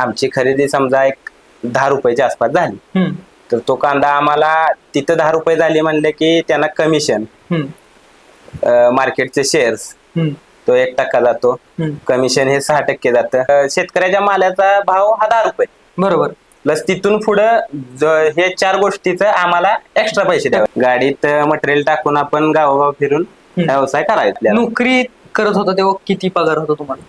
आमची खरेदी समजा एक दहा रुपयाच्या आसपास झाली. तर तो कांदा आम्हाला तिथं दहा रुपये झाले म्हणले की त्यांना कमिशन मार्केटचे शेअर्स तो एक टक्का जातो. कमिशन हे सहा टक्के जातं. शेतकऱ्याच्या मालाचा भाव हा दहा रुपये. बरोबर. प्लस तिथून पुढं हे चार गोष्टीचं आम्हाला एक्स्ट्रा पैसे द्यावे. गाडीत मटेरियल टाकून आपण गावोगाव फिरून व्यवसाय करायचा नोकरी करत होता तेव्हा किती पगार होता तुम्हाला?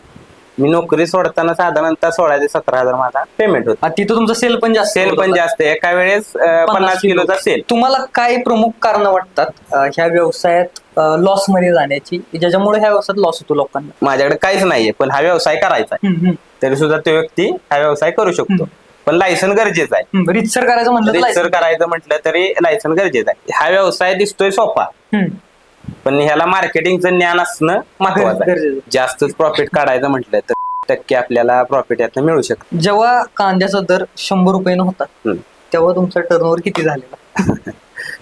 मी नोकरी सोडताना साधारणतः सोळा ते सतरा हजार माझा पेमेंट होता. तिथं तुमचं सेल पण जास्त सेल होत पण होता. जास्त एका वेळेस अं, पन्नास किलोचा सेल तुम्हाला काय प्रमुख कारण वाटतात अं, ह्या व्यवसायात लॉसमध्ये जाण्याची? ज्याच्यामुळे ह्या व्यवसायात लॉस होतो लोकांना. माझ्याकडे काहीच नाहीये पण हा व्यवसाय करायचा आहे. हम्म, हम्म, तरी सुद्धा तो व्यक्ती हा व्यवसाय करू शकतो. पण लायसन गरजेचं आहे. हम्म. रीतसर करायचं म्हणलं तर. करायचं म्हटलं तरी लायसन गरजेचं आहे. हा व्यवसाय दिसतोय सोपा. हम्म, पण ह्याला मार्केटिंगचं ज्ञान असणं महत्वाचं आहे. गरजेचं. जास्तच प्रॉफिट काढायचं म्हटलं तर टक्के आपल्याला प्रॉफिट यातनं मिळू शकतं. जेव्हा कांद्याचा दर शंभर रुपयानं होता हम्म. तेव्हा तुमचा टर्नओव्हर किती झालेला?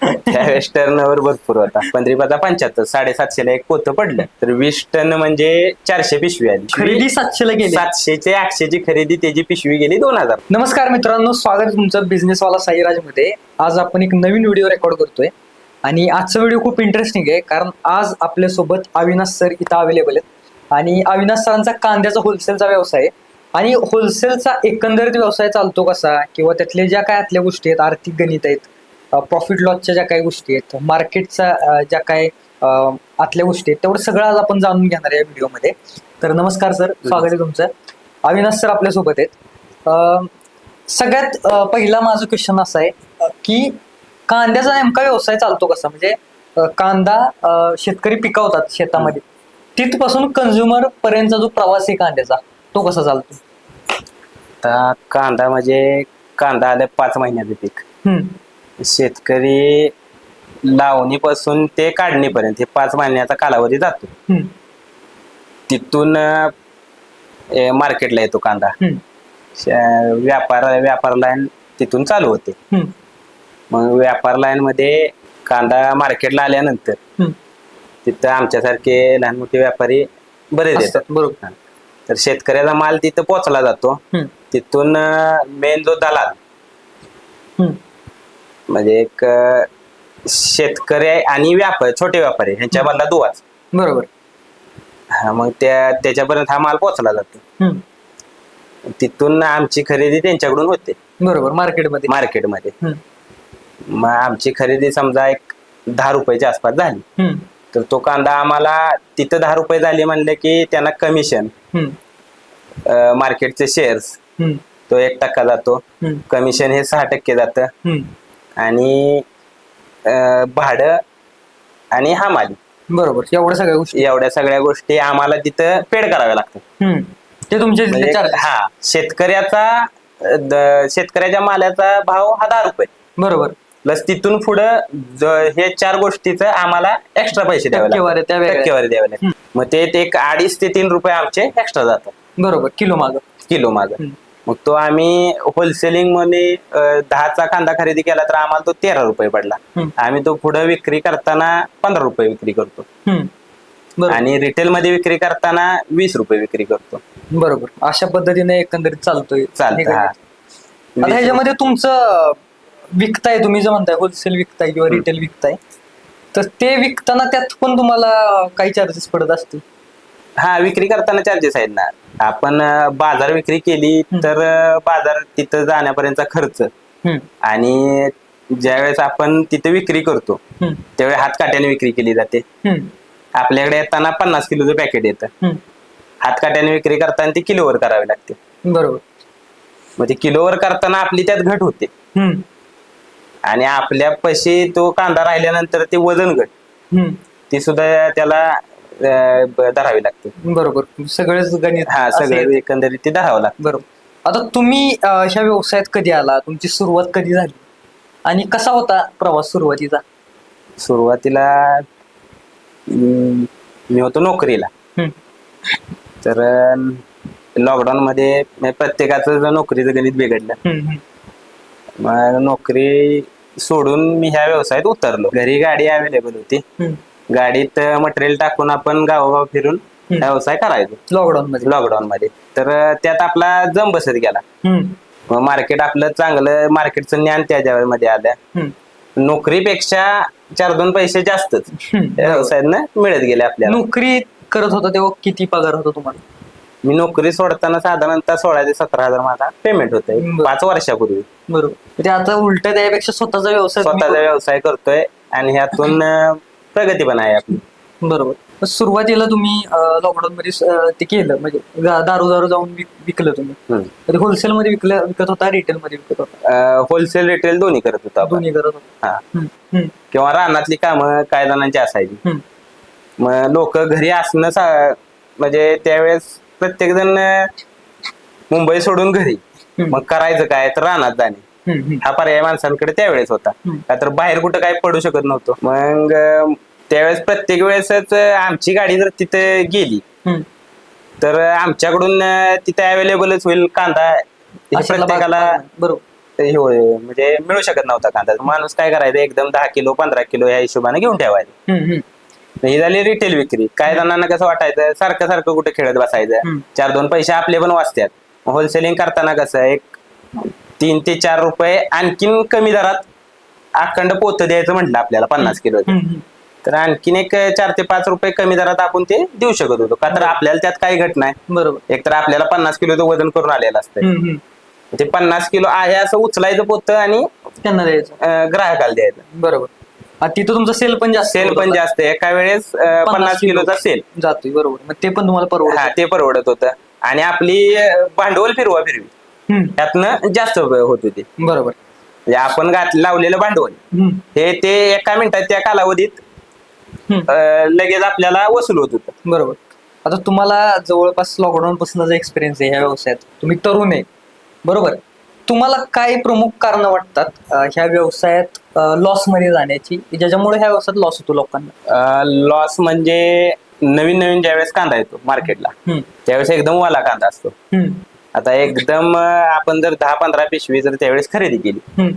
त्यावेळेस टर्नओव्हर भरपूर होता. पंधरी पाचा पंच्याहत्तर साडेसातशेला एक पोतं पडलं. तर वीस टन म्हणजे चारशे पिशवी आली. खरेदी सातशेला गेली. सातशेचे आठशेची खरेदी त्याची पिशवी गेली दोन हजार. नमस्कार मित्रांनो स्वागत आहे तुमचं बिझनेसवाला साईराजमध्ये आज आपण एक नवीन व्हिडिओ रेकॉर्ड करतोय. आणि आजचा व्हिडिओ खूप इंटरेस्टिंग आहे कारण आज आपल्यासोबत अविनाश सर इथं अवेलेबल आहेत. आणि अविनाश सरांचा कांद्याचा होलसेलचा व्यवसाय आहे. आणि होलसेलचा एकंदरीत व्यवसाय चालतो कसा किंवा त्यातल्या ज्या काय आतल्या गोष्टी आहेत आर्थिक गणित आहेत प्रॉफिट लॉसच्या ज्या काही गोष्टी आहेत मार्केटचा ज्या काय आतल्या गोष्टी आहेत तेवढं सगळं आज आपण जाणून घेणार या व्हिडिओमध्ये तर नमस्कार सर स्वागत आहे तुमचं. अविनाश सर आपल्यासोबत आहेत. सगळ्यात पहिला माझं क्वेश्चन असं आहे की कांद्याचा नेमका व्यवसाय चालतो कसा? म्हणजे कांदा शेतकरी पिकवतात शेतामध्ये. तिथपासून कंझ्युमर पर्यंतचा जो प्रवास आहे कांद्याचा तो कसा चालतो? आता कांदा म्हणजे कांदा आले पाच महिन्याचं पीक. शेतकरी लावणीपासून ते काढणीपर्यंत हे पाच महिन्याचा कालावधी जातो. तिथून मार्केटला येतो कांदा. व्यापार व्यापार लाईन तिथून चालू होते. मग व्यापार लाईन मध्ये कांदा मार्केटला आल्यानंतर. तिथं आमच्यासारखे लहान मोठे व्यापारी बरेच येतात. असतात, बरोबर तर शेतकऱ्याचा माल तिथं पोचला जातो. तिथून मेन जो दलाल. म्हणजे एक शेतकरी आणि व्यापारी छोटे व्यापारी ह्यांच्या मधला दुवाच. बरोबर. हा मग त्या त्याच्यापर्यंत हा माल पोचला जातो. तिथून आमची खरेदी त्यांच्याकडून होते. बरोबर मार्केटमध्ये मार्केटमध्ये मग आमची खरेदी समजा एक दहा रुपयाच्या आसपास झाली. हम्म, तर तो कांदा आम्हाला तिथं दहा रुपये झाले म्हणले की त्यांना कमिशन हम्म, मार्केटचे शेअर्स हम्म, तो एक टक्का जातो. हम्म, कमिशन हे सहा टक्के जातं. हम्म. आणि अं, भाडं आणि हमाली. बरोबर. एवढ्या सगळ्या गोष्टी. एवढ्या सगळ्या गोष्टी आम्हाला तिथं पेड कराव्या लागतात. हम्म. ते तुमचे म्हणजे हा शेतकऱ्याचा अं, द- शेतकऱ्याच्या मालाचा भाव हा दहा रुपये. बरोबर. प्लस तिथून पुढं ज- हे चार गोष्टीचं आम्हाला एक्स्ट्रा पैसे द्यावे टक्केवारी लागतात. त्या वेगळ्या. टक्केवारी द्यावे लागतात मग ते ते एक अडीच ते तीन रुपये आमचे एक्स्ट्रा जातात. बरोबर किलो माग. किलो माग. मग तो आम्ही होलसेलिंगमध्ये अं, दहाचा कांदा खरेदी केला तर आम्हाला तो तेरा रुपये पडला. हम्म. आम्ही तो पुढे विक्री करताना पंधरा रुपये विक्री करतो. बरोबर. आणि रिटेल मध्ये विक्री करताना वीस रुपये विक्री करतो. बरोबर. अशा पद्धतीने एकंदरीत चालतोय. हे चालतं हा. करत. आता ह्याच्यामध्ये तुमचं विकताय तुम्ही जे म्हणताय होलसेल विकताय किंवा रिटेल विकताय तर ते विकताना त्यात पण तुम्हाला काही चार्जेस पडत असतील? हा विक्री करताना चार्जेस आहेत ना. आपण अं, बाजार विक्री केली तर अं, बाजार तिथं जाण्यापर्यंतचा खर्च. हम्म, आणि ज्यावेळेस आपण तिथे विक्री करतो हम्म, त्यावेळी हातकाट्याने विक्री केली जाते. हम्म, आपल्याकडे येताना पन्नास किलोचं पॅकेट येतं. हम्म. हातकाट्याने विक्री करताना ती किलोवर करावी लागते. बरोबर. मग ते किलोवर करताना आपली त्यात घट होते. हम्म, आणि आपल्या पैसे तो कांदा राहिल्यानंतर ते वजन घट. ती सुद्धा त्याला अं, धरावी लागते. बरोबर. सगळेच गणित हा असे सगळं एकंदरीत ते धरावं लागतं. बरोबर. आता तुम्ही अं, ह्या व्यवसायात कधी आला? तुमची सुरुवात कधी झाली? आणि कसा होता प्रवास सुरुवातीचा? सुरुवातीला अं, मी होतो नोकरीला. हम्म, तर लॉकडाऊन मध्ये म्हणजे प्रत्येकाचं जर नोकरीचं गणित बिघडलं हम्म, हम्म. मग नोकरी सोडून मी ह्या व्यवसायात उतरलो. घरी गाडी अवेलेबल होती. गाडीत मटेरियल टाकून आपण गावोगाव फिरून व्यवसाय करायचो. लॉकडाऊन मध्ये लॉकडाऊन मध्ये तर त्यात आपला जम बसत गेला मार्केट आपलं चांगलं मार्केटचं ज्ञान त्याच्या मध्ये आलं नोकरीपेक्षा चार दोन पैसे जास्तच व्यवसायानं मिळत गेले आपल्याला. नोकरी करत होता तेव्हा किती पगार होता तुम्हाला? मी नोकरी सोडताना साधारणतः सोळा ते सतरा हजार माझा पेमेंट होतंय. बरं. पाच वर्षापूर्वी. बरोबर. ते आता उलट त्यापेक्षा स्वतःचा व्यवसाय तुम्ही स्वतःचा व्यवसाय करतोय आणि ह्यातून अं, प्रगती पण आहे आपली. करू- बरोबर सुरुवातीला तुम्ही लॉकडाऊन मध्ये अं, ते केलं. म्हणजे गा- दारू दारू जाऊन विक- विकलं तुम्ही. होलसेल मध्ये विकलं विकत होता रिटेल मध्ये विकत होता? होलसेल रिटेल दोन्ही करत होतो आपण. दोन्ही करत होता. हा. हम्म, हम्म, किंवा रानातली कामं काय जणांची असायची. हम्म. मग लोक घरी असणं सा- म्हणजे त्यावेळेस प्रत्येक जण मुंबई सोडून घरी. मग करायचं काय? तर रानात जाणे. हा पर्याय माणसांकडे त्यावेळेस होता. का तर बाहेर कुठं काय पडू शकत नव्हतो. मग त्यावेळेस प्रत्येक वेळेसच आमची गाडी जर तिथे गेली. तर आमच्याकडून तिथे अवेलेबलच होईल कांदा. प्रत्येकाला बरोबर. हे म्हणजे मिळू शकत नव्हता कांदा. माणूस काय करायचं? एकदम दहा किलो पंधरा किलो या हिशोबाने घेऊन ठेवायचं. ही झाली रिटेल विक्री. काय जणांना कसं वाटायचं सारखं सारखं कुठे खेळत बसायचं. चार दोन पैसे आपले पण वाचतात. होलसेलिंग करताना कसं एक तीन ते चार रुपये आणखीन कमी दरात अखंड पोत द्यायचं म्हटलं आपल्याला पन्नास किलो. तर आणखीन एक चार ते पाच रुपये कमी दरात आपण ते देऊ शकत होतो. का तर आपल्याला त्यात काही घट नाही बरोबर. एक तर आपल्याला पन्नास किलोचं वजन करून आलेलं असतं. ते पन्नास किलो आहे असं उचलायचं पोतं आणि त्यांना द्यायचं. अं, ग्राहकाला द्यायचं. बरोबर. तिथं तुमचं सेल पण जास्त सेल पण. जास्त एका वेळेस अं, पन्नास किलोचा सेल. जातोय बरोबर. मग ते पण तुम्हाला परवडत हा ते परवडत होतं. आणि आपली अं, भांडवल फिरवा फिरवी. त्यातनं जास्त होत होती. बरोबर. म्हणजे आपण घात लावलेलं भांडवल. हम्म, हे ते एका मिनिटात त्या कालावधीत हम्म. अं, लगेच आपल्याला वसूल होत होतं. बरोबर. आता तुम्हाला जवळपास लॉकडाऊन पासूनचा एक्सपिरियन्स आहे ह्या व्यवसायात तुम्ही तरुण आहे बरोबर? तुम्हाला काय प्रमुख कारण वाटतात अं, ह्या व्यवसायात लॉसमध्ये जाण्याची? ज्याच्यामुळे ह्या व्यवसायात लॉस होतो लोकांना. लॉस म्हणजे नवीन नवीन ज्यावेळेस कांदा येतो मार्केटला हम्म, त्यावेळेस एकदम वाला कांदा असतो. हम्म, आता एकदम अं, आपण जर दहा पंधरा पिशवी जर त्यावेळेस खरेदी केली हम्म,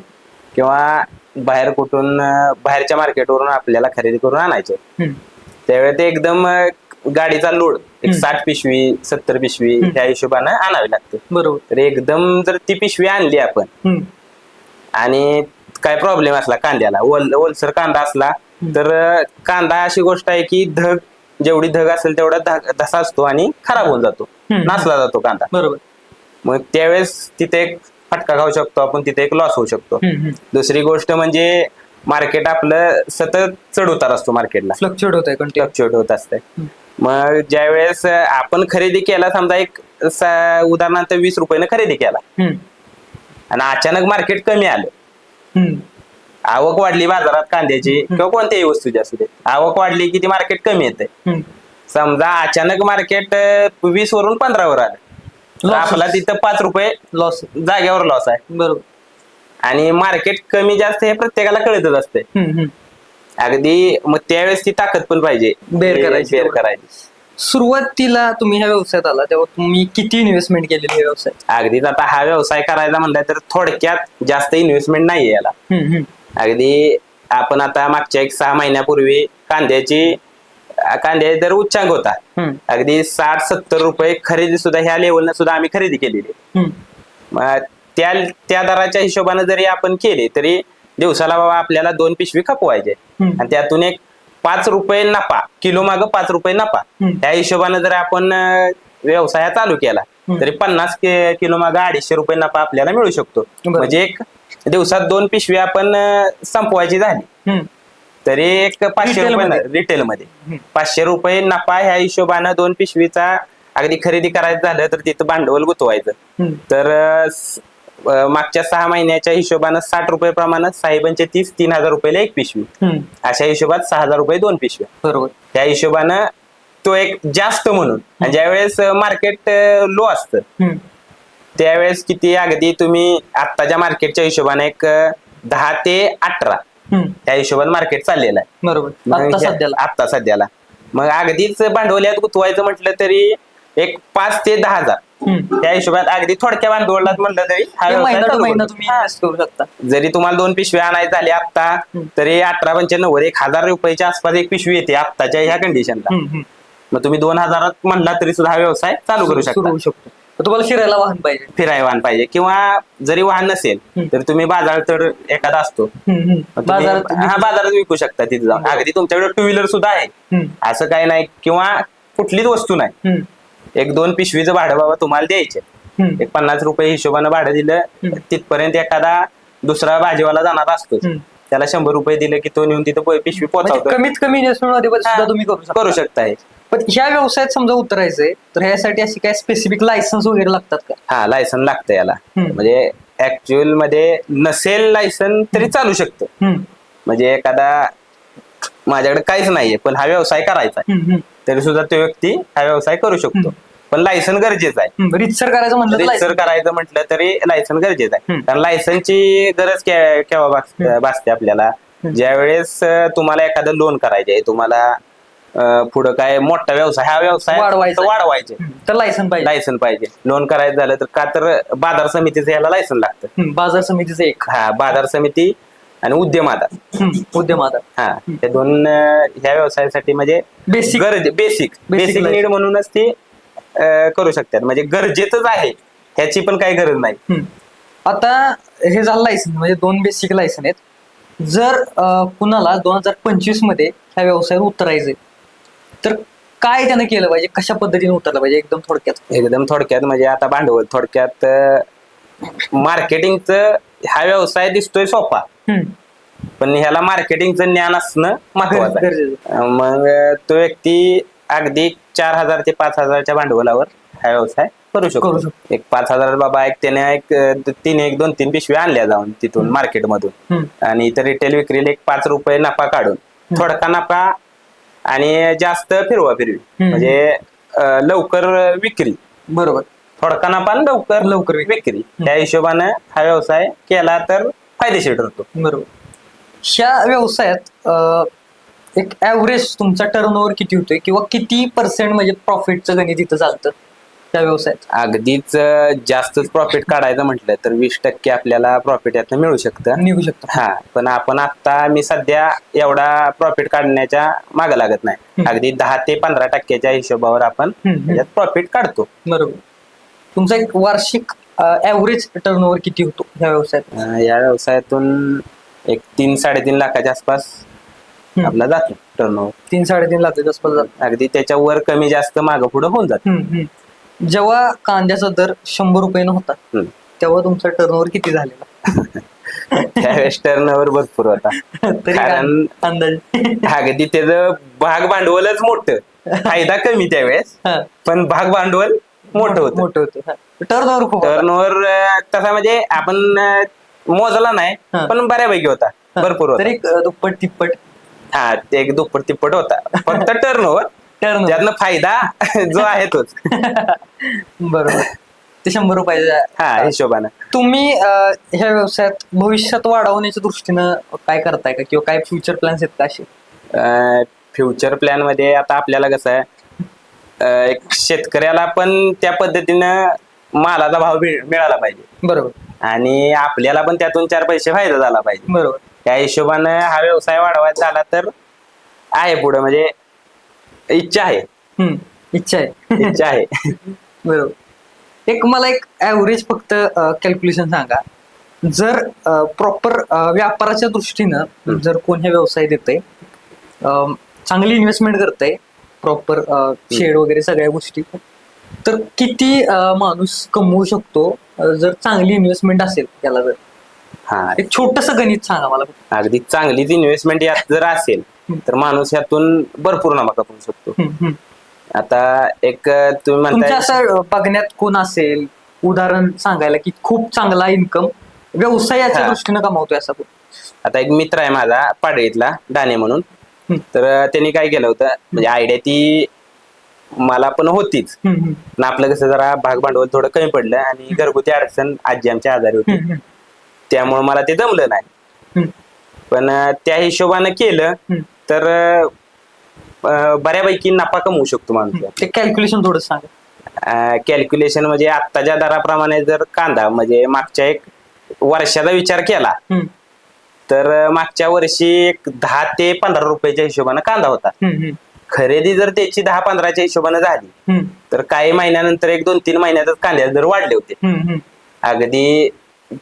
किंवा बाहेर कुठून अं, बाहेरच्या मार्केटवरून आपल्याला खरेदी करून आणायचे हम्म, त्यावेळेस ते एकदम गाडीचा लोड एक. साठ पिशवी सत्तर पिशवी. त्या हिशोबानं आणावी लागते बरोबर तर एकदम जर ती पिशवी आणली आपण आणि काय प्रॉब्लेम असला कांद्याला ओल ओलसर कांदा असला तर कांदा अशी गोष्ट आहे की धग जेवढी धग असेल तेवढा धसा असतो आणि खराब होऊन जातो. नासला जातो कांदा बरोबर मग त्यावेळेस तिथे एक फटका खाऊ शकतो आपण तिथे एक लॉस होऊ शकतो. दुसरी गोष्ट म्हणजे मार्केट आपलं सतत चढ उतार असतो मार्केटला. फ्लक्च्युएट होत आहे कंटिन्यू फ्लक्च्युएट होत असते. मग ज्यावेळेस आपण खरेदी केला समजा एक सा- उदाहरणार्थ वीस रुपयानं खरेदी केला. आणि अचानक मार्केट कमी आलं. आवक वाढली बाजारात कांद्याची किंवा कोणत्याही वस्तूची असू दे. आवक वाढली की ती मार्केट कमी येते समजा अचानक मार्केट वीस वरून पंधरावर आलं. तर Loss. आपला तिथं पाच रुपये लॉस जागेवर लॉस आहे. बरोबर. आणि मार्केट कमी जास्त हे प्रत्येकाला कळतच असते. अगदी मग त्यावेळेस ती ताकद पण पाहिजे. बेर करायची बेर. करायची. सुरुवातीला तुम्ही ह्या व्यवसायात आला तेव्हा तुम्ही किती इन्व्हेस्टमेंट केलेली या व्यवसायात? अगदीच आता हा व्यवसाय करायचा म्हणला तर थोडक्यात जास्त इन्व्हेस्टमेंट नाहीये याला. अगदी आपण आता मागच्या एक सहा महिन्यापूर्वी कांद्याची कांद्याचा दर उच्चांक होता. अगदी साठ सत्तर रुपये खरेदी सुद्धा ह्या लेवलनं सुद्धा आम्ही खरेदी केलेली. त्या त्या दराच्या हिशोबाने जरी आपण केले तरी दिवसाला बाबा आपल्याला दोन पिशवी खपवायचे. आणि त्यातून एक पाच रुपये नफा किलो माग पाच रुपये नफा. त्या हिशोबाने जर आपण व्यवसाय चालू केला. तरी पन्नास कि- किलो माग अडीचशे रुपये नफा आपल्याला मिळू शकतो. म्हणजे एक दिवसात दोन पिशवी आपण संपवायची झाली. तरी एक पाचशे रुपये. रिटेल मध्ये. पाचशे रुपये नफा ह्या हिशोबानं दोन पिशवीचा अगदी खरेदी करायचं झालं तर तिथं भांडवल गुंतवायचं. तर मागच्या सहा महिन्याच्या हिशोबानं साठ रुपये प्रमाणात साहेबांचे तीस तीन हजार रुपयाला एक पिशवी. अशा हिशोबात सहा हजार रुपये दोन पिशव्या. बरोबर. त्या हिशोबानं तो एक जास्त म्हणून. ज्यावेळेस मार्केट लो असतं. त्यावेळेस किती अगदी तुम्ही आत्ताच्या मार्केटच्या हिशोबाने एक दहा ते अठरा. त्या हिशोबाने मार्केट चाललेलं आहे. बरोबर. आता सध्याला. आत्ता सध्याला. मग अगदीच भांडवल्यात गुंतवायचं म्हटलं तरी एक पाच ते दहा हजार. त्या हिशोबात अगदी थोडक्या भांडवलात म्हटलं तरी हा हे व्यवसाय महिना टू चालू महिना करू. तुम्ही इन्व्हेस्ट करू शकता. जरी तुम्हाला दोन पिशव्या आणायच्या झाल्या आत्ता. तरी अठरा पंच्याण्णव एक हजार रुपयाच्या आसपास एक पिशवी येते आत्ताच्या ह्या कंडिशनला हम्म, हम्म. मग तुम्ही दोन हजारात म्हणला तरी सुद्धा हा व्यवसाय चालू करू सुरू शकता होऊ शकतो. तर तुम्हाला फिरायला वाहन पाहिजे. फिराय वाहन पाहिजे. किंवा जरी वाहन नसेल. तर तुम्ही बाजार तर एखादा असतो. हम्म, हम्म. मग तुम्ही- बाजारात हा बाजारात विकू शकता तिथे जाऊन. अगदी तुमच्याकडे टू व्हीलर सुद्धा आहे. हम्म, असं काही नाही किंवा कुठलीच वस्तू नाही. हम्म, एक दोन पिशवीचं भाडं बाबा तुम्हाला द्यायचे. एक पन्नास रुपये हिशोबानं भाडं दिलं. तिथपर्यंत एखादा दुसरा भाजीवाला जाणार असतो. त्याला शंभर रुपये दिले की तो नेऊन तिथं पिशवी म्हणजे पोहोचवतो कमीत कमी इन्व्हेस्टमेंट सुद्धा. तुम्ही करू शकता. करू शकताय. पण ह्या व्यवसायात समजा उतरायचंय तर ह्यासाठी अशी काय स्पेसिफिक लायसन्स वगैरे लागतात का? हा लायसन लागतं याला. म्हणजे ऍक्च्युअलमध्ये नसेल लायसन तरी चालू शकतं. म्हणजे एखादा माझ्याकडे काहीच नाहीये पण हा व्यवसाय करायचा तरी सुद्धा तो व्यक्ती हा व्यवसाय करू शकतो. पण लायसन गरजेचं आहे. रीतसर करायचं म्हणलं तर license. करायचं म्हटलं तरी लायसन गरजेचं आहे. हम्म. कारण लायसनची गरज के- केव्हा भास- भासते आपल्याला? ज्यावेळेस अं, तुम्हाला एखादं लोन करायचे आहे तुम्हाला अं, पुढं काय मोठा व्यवसाय हा व्यवसाय वाढवायचा. वाढवायचे. तर लायसन पाहिजे. लायसन पाहिजे. लोन करायचं झालं तर का तर बाजार समितीचं याला लायसन लागतं. हम्म, बाजार समितीचं एक. हा बाजार समिती आणि उद्यम आधार. हम्म, उद्यम आधार. हा त्या दोन अं, ह्या व्यवसायासाठी म्हणजे Basic. गरज बेसिक बेसिक license. नीड म्हणूनच ती करू शकतात. म्हणजे गरजेचंच आहे. ह्याची पण काही गरज नाही. हम्म. आता हे झालं लायसन म्हणजे दोन बेसिक लायसन आहेत. जर अं, कुणाला दोन हजार पंचवीसमध्ये ह्या व्यवसायात उतरायचंय तर काय त्यानं केलं पाहिजे? कशा पद्धतीने उतरलं पाहिजे? एकदम थोडक्यात. एकदम थोडक्यात म्हणजे आता भांडवल थोडक्यात मार्केटिंगचं हा व्यवसाय दिसतोय सोपा. हम्म. पण ह्याला मार्केटिंगचं ज्ञान असणं महत्वाचं आहे. गरजेचं. मग तो व्यक्ती अगदी चार हजार ते पाच हजारच्या भांडवलावर हा व्यवसाय करू करू शकतो. एक पाच हजार बाबा एक त्याने एक अं, तीन एक दोन तीन पिशव्या आणल्या जाऊन तिथून मार्केटमधून. हम्म. आणि इतर रिटेल विक्रीला एक पाच रुपये नफा काढून थोडका नफा आणि जास्त फिरवा फिरवी. म्हणजे अं, लवकर विक्री. बरोबर. थोडका नफा आणि लवकर लवकर विक्री. विक्री. त्या हिशोबानं हा व्यवसाय केला तर फायदेशीर ठरतो. बरोबर. ह्या व्यवसायात अं, एक ऍव्हरेज तुमचा टर्नओव्हर किती होतोय? किंवा किती पर्सेंट म्हणजे प्रॉफिटचं गणित इथं चालतं त्या व्यवसायात? अगदीच अं, जास्तच प्रॉफिट काढायचं म्हटलं तर वीस टक्के आपल्याला प्रॉफिट यातनं मिळू शकतं. निघू शकतो. हा पण आपण आता मी सध्या एवढा प्रॉफिट काढण्याच्या मागे लागत नाही. हम्म. अगदी दहा ते पंधरा टक्क्याच्या हिशोबावर आपण हम्म. त्याच्यात प्रॉफिट काढतो. बरोबर. तुमचा एक वार्षिक ऍव्हरेज टर्नओव्हर किती होतो ह्या व्यवसायात? अं, या व्यवसायातून एक तीन साडेतीन लाखाच्या आसपास. आपला जातो. टर्नओव्हर तीन साडेतीन लाखाच्या आसपास जातो अगदी त्याच्या वर कमी जास्त मागं पुढं होऊन जात. हम्म, हम्म. जेव्हा कांद्याचा दर शंभर रुपयानं होता तेव्हा तुमचा टर्नओव्हर किती झालेला? त्यावेळेस टर्नओव्हर भरपूर होता. तरी कारण- काय अंदाज? अगदी त्याचं भाग भांडवलच मोठं. फायदा कमी त्यावेळेस. पण भाग भांडवल मोठं होतं. मोठं होतं टर्नओव्हर खूप होता. टर्नओव्हर तसा म्हणजे आपण अं, मोजला नाही हा. पण बऱ्यापैकी होता. भरपूर होता. तरी अं, दुप्पट तिप्पट हा ते एक दुप्पट तिप्पट होता. फक्त टर्नओव्हर टर्न त्यातनं फायदा जो आहे तोच. बरोबर. ते शंभर रुपयाच्या हा हिशोबानं. तुम्ही अं, ह्या व्यवसायात भविष्यात वाढवण्याच्या दृष्टीनं काय करताय का? किंवा काय फ्युचर प्लॅन्स आहेत का असे? फ्युचर प्लॅनमध्ये आता आपल्याला कसं आहे अं, एक शेतकऱ्याला पण त्या पद्धतीनं मालाचा भाव मिळ- मिळाला पाहिजे. बरोबर. आणि आपल्याला पण त्यातून चार पैसे फायदा झाला पाहिजे. बरोबर. त्या हिशोबानं हा व्यवसाय वाढवायचा झाला तर आहे पुढे म्हणजे इच्छा आहे. हम्म इच्छा आहे. इच्छा आहे. बरोबर. एक मला एक ऍव्हरेज फक्त कॅल्क्युलेशन सांगा. जर प्रॉपर व्यापाराच्या दृष्टीनं जर कोण हे व्यवसाय देतंय अं, चांगली इन्व्हेस्टमेंट करतंय प्रॉपर शेड वगैरे सगळ्या गोष्टी तर किती अं, माणूस कमवू शकतो अं, जर चांगली इन्व्हेस्टमेंट असेल त्याला जर? हा. एक छोटस गणित सांगा मला. अगदी चांगलीच इन्व्हेस्टमेंट यात जर असेल तर माणूस यातून भरपूर नफा कमवू शकतो. हम्म, हम्म. आता एक तुम्ही तुमच्या म्हणताय असं बघण्यात कोण असेल? उदाहरण सांगायला की खूप चांगला इन्कम व्यवसायाच्या हा. दृष्टीनं कमावतोय असा कोण? आता एक मित्र आहे माझा पाडळीतला दाणे म्हणून. हम्म. तर त्यांनी काय केलं होतं? म्हणजे आयडिया ती मला पण होतीच. हम्म, हम्म. पण आपलं कसं जरा भाग भांडवल थोडं कमी पडलं आणि घरगुती अडचण आजी आमच्या आजारी होती. हम्म, हम्म. त्यामुळे मला ते जमलं नाही. पण त्या हिशोबानं केलं. तर अं, बऱ्यापैकी नफा कमवू शकतो माणूस. ते कॅल्क्युलेशन थोडं सांगा. कॅल्क्युलेशन म्हणजे आत्ताच्या दराप्रमाणे जर कांदा म्हणजे मागच्या एक वर्षाचा विचार केला हम्म, तर मागच्या वर्षी एक दहा ते पंधरा रुपयाच्या हिशोबानं कांदा होता. हम्म, हम्म. खरेदी जर त्याची दहा पंधराच्या हिशोबाने झाली हम्म, तर काही महिन्यानंतर एक दोन तीन महिन्यातच कांद्याचे दर वाढले होते. हम्म, हम्म, अगदी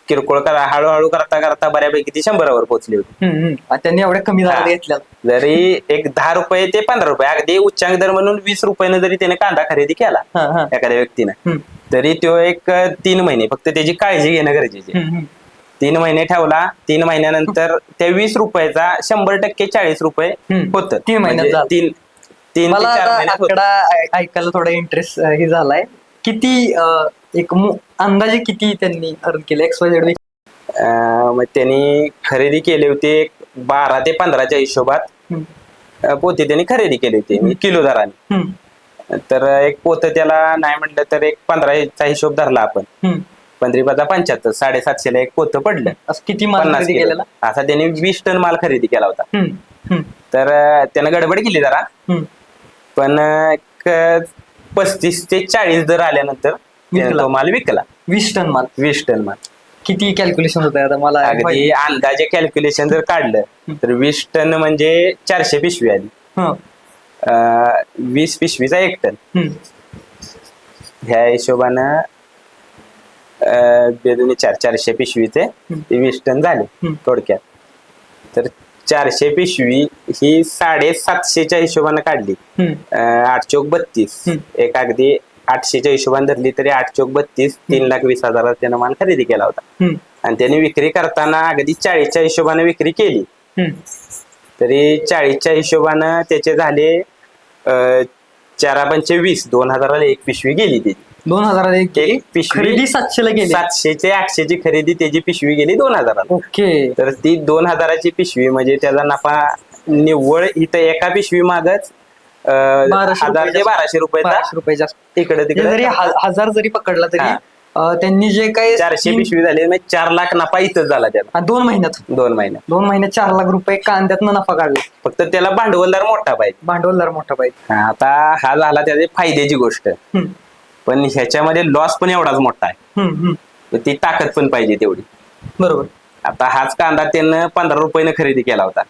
किरकोळ करा हळूहळू करता करता बऱ्यापैकी ती शंभरावर पोहोचली होती त्यांनी एवढ्या कमी दरात हा. घेतल्या जरी एक दहा रुपये ते पंधरा रुपये अगदी उच्चांक दर म्हणून वीस रुपयानं जरी त्याने कांदा खरेदी केला हा, हा. एखाद्या व्यक्तीनं हम्म, तरी तो एक तीन महिने फक्त त्याची काळजी घेणं गरजेचे हम्म, हम्म. तीन महिने ठेवला तीन महिन्यानंतर त्या वीस रुपयाचा शंभर टक्के चाळीस रुपये हम्म. होत तीन महिन्यात झालं. तीन तीन ते मला चार आता महिन्यात होतं. आकडा ऐ- ऐकायला थोडा इंटरेस्ट हे झालाय किती अं, एक मु- अंदाजे किती त्यांनी अर्न केले? एक्स वाय झेड अं, मग त्यांनी खरेदी केली होती एक बारा ते पंधराच्या हिशोबात. अं, पोते त्यांनी खरेदी केली होती किलो दराने. तर एक पोत त्याला नाही म्हटलं तर एक पंधराचा हिशोब धरला आपण. पंधरी पंच्याहत्तर साडेसातशेला एक पोतं पडलं. असं किती माल पन्नास खरेदी किलो. केलेला? असा त्याने वीस टन माल खरेदी केला होता. हम्म, हम्म, तर अं, त्यानं गडबड केली जरा. हम्म. पण पस्तीस ते चाळीस दर आल्यानंतर त्यानं विकला. तो माल विकला. वीस टन माल. वीस टन माल. किती कॅल्क्युलेशन होत आता? मला अगदी अंदाजे कॅल्क्युलेशन जर काढलं तर वीस टन म्हणजे चारशे पिशवी आली. हं, अं, वीस पिशवीचा एक टन. ह्या हिशोबानं अं, बेदोनी चार चारशे पिशवीचे ते वीस टन झाले हम्म. थोडक्यात. तर चारशे पिशवी ही साडेसातशेच्या हिशोबानं काढली. अं, आठ चौक बत्तीस. हम्म. एक अगदी आठशेच्या हिशोबाने धरली तरी आठ चौक बत्तीस तीन लाख वीस हजारात त्यानं माल खरेदी केला होता. आणि त्याने विक्री करताना अगदी चाळीसच्या हिशोबाने विक्री केली. तरी चाळीसच्या हिशोबानं त्याचे झाले चारा पंचे वीस दोन हजाराला एक पिशवी गेली त्याची. दोन हजार एक एक पिशवी सातशेला गेली. सातशेचे आठशेची खरेदी त्याची पिशवी गेली दोन हजाराला. ओके. तर ती दोन हजाराची पिशवी म्हणजे त्याचा नफा निव्वळ इथं एका पिशवी मागच बाराशे हजार रुपये ते बाराशे रुपयाचा बाराशे रुपये जास्त. म्हणजे तिकडे. जरी ह- हजार जरी पकडला तरी हा. अं, त्यांनी जे काही चारशे तीन- पिशवी झाली म्हणजे चार लाख नफा इथंच झाला त्याला हा, दोन महिन्यात. दोन महिन्यात दोन महिन्यात चार लाख रुपये कांद्यातनं नफा काढला. फक्त त्याला भांडवलदार मोठा पाहिजे. भांडवलदार मोठा पाहिजे. हा, आता हा झाला त्याची फायद्याची गोष्ट. हम्म, पण ह्याच्यामध्ये लॉस पण एवढाच मोठा आहे. हम्म, हम्म. तर ती ताकद पण पाहिजे तेवढी. बरोबर. आता हाच कांदा त्यानं पंधरा रुपयानं खरेदी केला होता.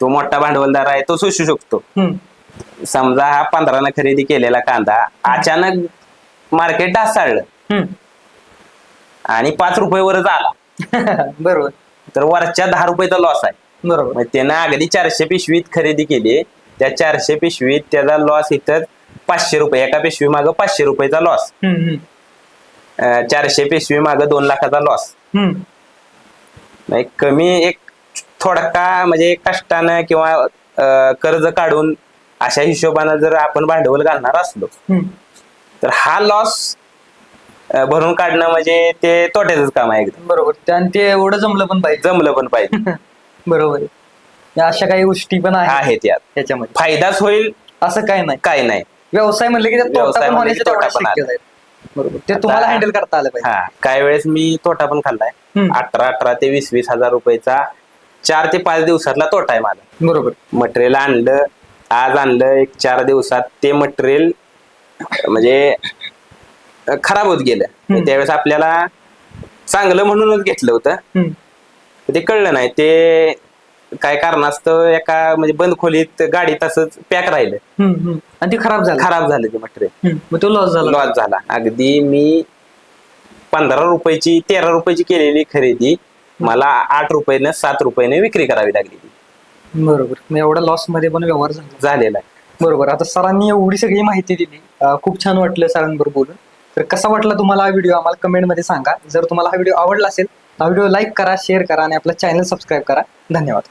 तो मोठा भांडवलदार आहे तो सोसू शकतो. हम्म, समजा हा पंधरानं खरेदी केलेला कांदा अचानक मार्केट ढासळलं. आणि पाच रुपये वरच आला. बरोबर. तर वरच्या दहा रुपयाचा लॉस आहे. बरोबर. मग त्यानं अगदी चारशे पिशवीत खरेदी केली. त्या चारशे पिशवीत त्याचा लॉस इथं पाचशे रुपये. एका पिशवी मागं पाचशे रुपयाचा लॉस हम्म, हम्म, चारशे पिशवी मागं दोन लाखाचा लॉस हम्म. कमी एक थोडका म्हणजे कष्टानं किंवा अं, कर्ज काढून अशा हिशोबानं जर आपण भांडवल घालणार असलो. तर हा लॉस भरून काढणं म्हणजे ते तोट्याच काम आहे एकदम. बरोबर. ते- आणि ते एवढं जमलं पण पाहिजे. जमलं पण पाहिजे. बरोबर या अशा काही गोष्टी पण आहेत आहेत यात. त्याच्यामध्ये फायदाच होईल असं काय नाही. काय नाही. व्यवसाय म्हणलं की त्यात तोटा व्यवसाय पण म्हणलं होण्याची की तोटा तेवढा पण शक्यता आला. आहे. बरोबर. ते तुम्हाला हँडल करता आलं पाहिजे. हा काय वेळेस मी तोटा पण खाल्लाय. हम्म. अठरा अठरा ते वीस वीस हजार रुपयाचा चार ते पाच दिवसातला तोटा आहे माझा. बरोबर. मटेरियल आणलं आज आणलं एक चार दिवसात ते मटेरियल म्हणजे खराब होत गेलं. हम्म. त्यावेळेस आपल्याला चांगलं म्हणूनच घेतलं होतं. ते कळलं नाही. ते काय कारणास्तव एका म्हणजे बंद खोलीत गाडी तसंच पॅक राहिलं. आणि ते खराब झालं. खराब झालं ते मटेरियल तो लॉस झाला. लॉस झाला. अगदी मी पंधरा रुपयाची तेरा रुपयाची केलेली खरेदी मला आठ रुपयानं सात रुपयाने विक्री करावी लागली. बरोबर. मग एवढा लॉसमध्ये पण व्यवहार झाला. झालेला आहे. बरोबर. आता सरांनी एवढी सगळी माहिती दिली. अं, खूप छान वाटलं सरांबरोबर बोलून. तर कसा वाटला तुम्हाला हा व्हिडिओ आम्हाला कमेंटमध्ये सांगा. जर तुम्हाला हा व्हिडिओ आवडला असेल हा व्हिडिओ लाईक करा शेअर करा आणि आपला चॅनल सबस्क्राईब करा. धन्यवाद.